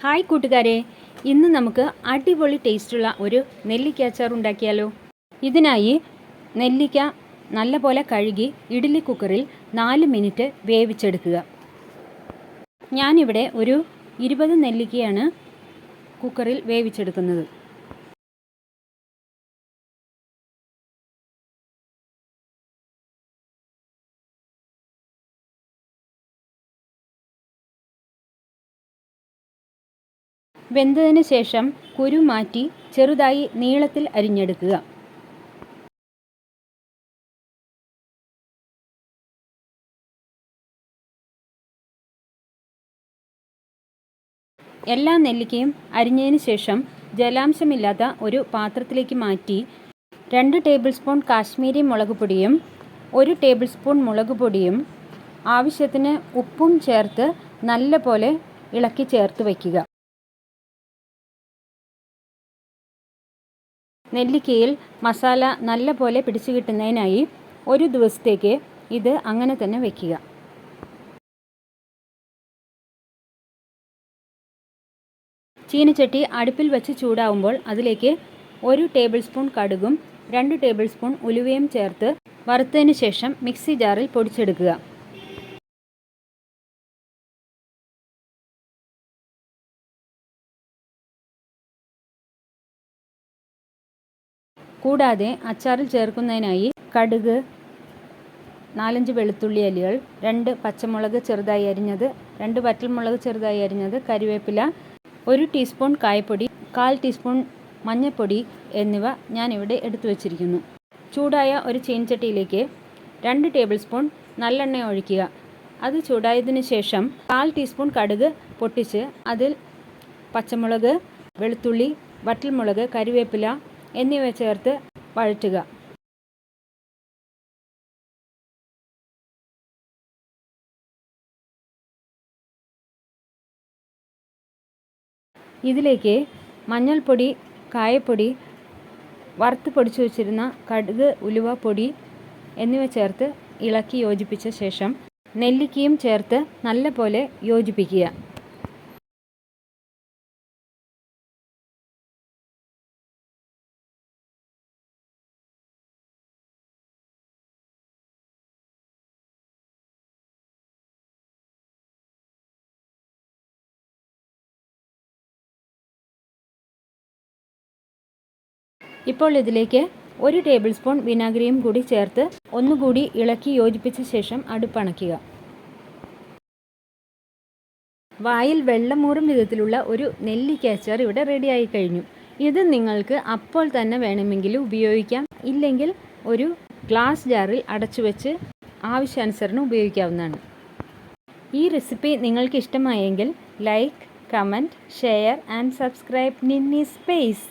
Hi കൂട്ടുകാരെ ഇന്ന് നമുക്ക് അടിപൊളി ടേസ്റ്റുള്ള ഒരു നെല്ലിക്ക അച്ചാർ ഉണ്ടാക്കിയാലോ? ഇതിനായി നെല്ലിക്ക നല്ലപോലെ കഴുകി ഇഡ്ഡലി കുക്കറിൽ നാല് മിനിറ്റ് വേവിച്ചെടുക്കുക. ഞാനിവിടെ ഒരു ഇരുപത് നെല്ലിക്കയാണ് കുക്കറിൽ വേവിച്ചെടുക്കുന്നത്. വെന്തതിന് ശേഷം കുരു മാറ്റി ചെറുതായി നീളത്തിൽ അരിഞ്ഞെടുക്കുക. എല്ലാ നെല്ലിക്കയും അരിഞ്ഞതിന് ശേഷം ജലാംശമില്ലാത്ത ഒരു പാത്രത്തിലേക്ക് മാറ്റി രണ്ട് ടേബിൾ സ്പൂൺ കാശ്മീരി മുളക് പൊടിയും ഒരു ടേബിൾ സ്പൂൺ മുളക് പൊടിയും ആവശ്യത്തിന് ഉപ്പും ചേർത്ത് നല്ല പോലെ ഇളക്കി ചേർത്ത് വയ്ക്കുക. നെല്ലിക്കയിൽ മസാല നല്ല പോലെ പിടിച്ചു കിട്ടുന്നതിനായി ഒരു ദിവസത്തേക്ക് ഇത് അങ്ങനെ തന്നെ വയ്ക്കുക ചീനച്ചട്ടി അടുപ്പിൽ വെച്ച് ചൂടാവുമ്പോൾ അതിലേക്ക് ഒരു ടേബിൾ സ്പൂൺ കടുകും രണ്ട് ടേബിൾ സ്പൂൺ ഉലുവയും ചേർത്ത് വറുത്തതിന് ശേഷം മിക്സി ജാറിൽ പൊടിച്ചെടുക്കുക. കൂടാതെ അച്ചാറിൽ ചേർക്കുന്നതിനായി കടുക് നാലഞ്ച് വെളുത്തുള്ളി അലികൾ രണ്ട് പച്ചമുളക് ചെറുതായി അരിഞ്ഞത് രണ്ട് വറ്റൽമുളക് ചെറുതായി അരിഞ്ഞത് കറിവേപ്പില ഒരു ടീസ്പൂൺ കായപ്പൊടി കാൽ ടീസ്പൂൺ മഞ്ഞൾപ്പൊടി എന്നിവ ഞാനിവിടെ എടുത്തു വച്ചിരിക്കുന്നു. ചൂടായ ഒരു ചീൻചട്ടിയിലേക്ക് രണ്ട് ടേബിൾ സ്പൂൺ നല്ലെണ്ണ ഒഴിക്കുക. അത് ചൂടായതിനു ശേഷം കാൽ ടീസ്പൂൺ കടുക് പൊട്ടിച്ച് അതിൽ പച്ചമുളക് വെളുത്തുള്ളി വറ്റൽമുളക് കരിവേപ്പില എന്നിവ ചേർത്ത് വഴറ്റുക. ഇതിലേക്ക് മഞ്ഞൾപ്പൊടി കായപ്പൊടി വറുത്ത് പൊടിച്ചു വച്ചിരുന്ന കടുക് ഉലുവ പൊടി എന്നിവ ചേർത്ത് ഇളക്കി യോജിപ്പിച്ച ശേഷം നെല്ലിക്കയും ചേർത്ത് നല്ലപോലെ യോജിപ്പിക്കുക. ഇപ്പോൾ ഇതിലേക്ക് ഒരു ടേബിൾ സ്പൂൺ വിനാഗിരിയും കൂടി ചേർത്ത് ഒന്നുകൂടി ഇളക്കി യോജിപ്പിച്ച ശേഷം അടുപ്പണക്കുക വായിൽ വെള്ളമൂറും വിധത്തിലുള്ള ഒരു നെല്ലിക്ക അച്ചാർ ഇവിടെ റെഡിയായി കഴിഞ്ഞു. ഇത് നിങ്ങൾക്ക് അപ്പോൾ തന്നെ വേണമെങ്കിൽ ഉപയോഗിക്കാം. ഇല്ലെങ്കിൽ ഒരു ഗ്ലാസ് ജാറിൽ അടച്ചു വെച്ച് ആവശ്യാനുസരണം ഉപയോഗിക്കാവുന്നതാണ്. ഈ റെസിപ്പി നിങ്ങൾക്ക് ഇഷ്ടമായെങ്കിൽ like comment share and subscribe നിന്നി space